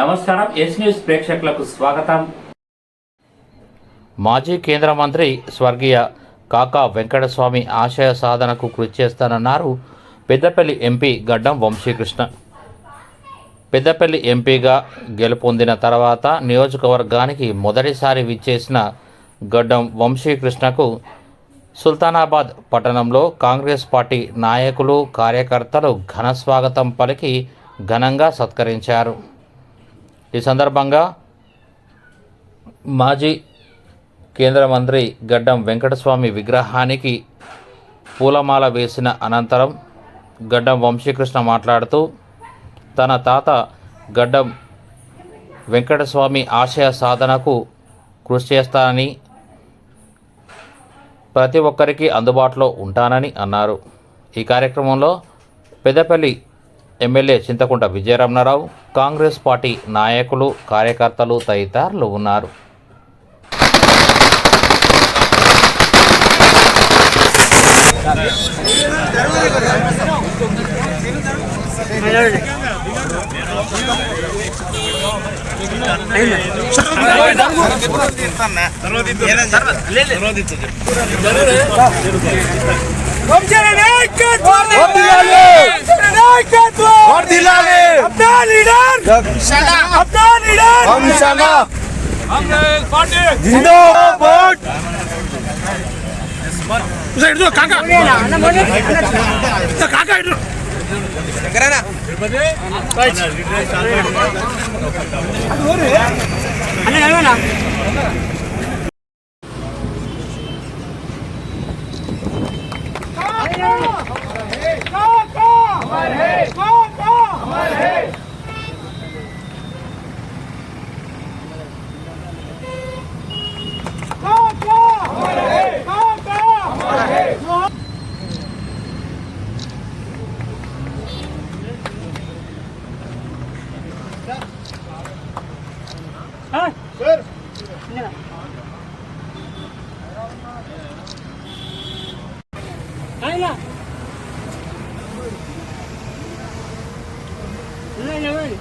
నమస్కారం yes news ప్రేక్షకులకు స్వాగతం. మాజీ కేంద్ర మంత్రి స్వర్గీయ కాకా వెంకటస్వామి ఆశయ సాధనకు కృషి చేస్తానన్నారు పెద్దపల్లి ఎంపీ గడ్డం వంశీకృష్ణ. పెద్దపల్లి ఎంపీగా గెలుపొందిన తర్వాత నియోజకవర్గానికి మొదటిసారి విచ్చేసిన గడ్డం వంశీకృష్ణకు సుల్తానాబాద్ పట్టణంలో కాంగ్రెస్ పార్టీ నాయకులు కార్యకర్తలు ఘన స్వాగతం పలికి ఘనంగా సత్కరించారు. ఈ సందర్భంగా మాజీ కేంద్ర మంత్రి గడ్డం వెంకటస్వామి విగ్రహానికి పూలమాల వేసిన అనంతరం గడ్డం వంశీకృష్ణ మాట్లాడుతూ తన తాత గడ్డం వెంకటస్వామి ఆశయ సాధనకు కృషి చేస్తానని ప్రతి ఒక్కరికి అందుబాటులో ఉంటానని అన్నారు. ఈ కార్యక్రమంలో Peddapalli MLA Chintakunta Vijayaramanarao Congress party నాయకులు కార్యకర్తలు తదితరులు ఉన్నారు నాయకత్వం शक अपना निडर हम शना जिंदाबाद उसे इधर काका तो काका इधर कराना अरे ना ना काका काका సార్ ఆయన ఎవరు